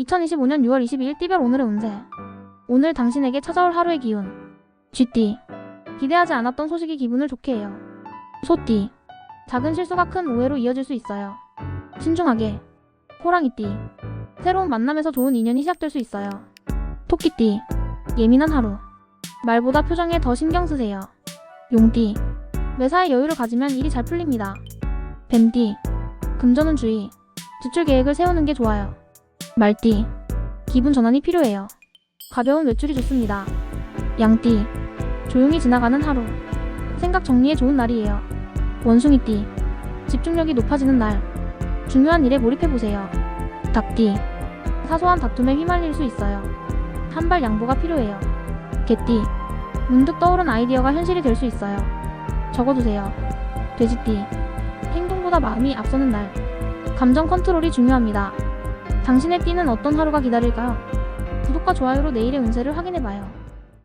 2025년 6월 22일 띠별 오늘의 운세. 오늘 당신에게 찾아올 하루의 기운. 쥐띠. 기대하지 않았던 소식이 기분을 좋게 해요. 소띠. 작은 실수가 큰 오해로 이어질 수 있어요. 신중하게. 호랑이띠. 새로운 만남에서 좋은 인연이 시작될 수 있어요. 토끼띠. 예민한 하루. 말보다 표정에 더 신경 쓰세요. 용띠. 매사에 여유를 가지면 일이 잘 풀립니다. 뱀띠. 금전운 주의. 지출 계획을 세우는 게 좋아요. 말띠. 기분 전환이 필요해요. 가벼운 외출이 좋습니다. 양띠. 조용히 지나가는 하루. 생각 정리에 좋은 날이에요. 원숭이띠. 집중력이 높아지는 날. 중요한 일에 몰입해보세요. 닭띠. 사소한 다툼에 휘말릴 수 있어요. 한 발 양보가 필요해요. 개띠. 문득 떠오른 아이디어가 현실이 될 수 있어요. 적어두세요. 돼지띠. 행동보다 마음이 앞서는 날. 감정 컨트롤이 중요합니다. 당신의 띠는 어떤 하루가 기다릴까요? 구독과 좋아요로 내일의 운세를 확인해봐요.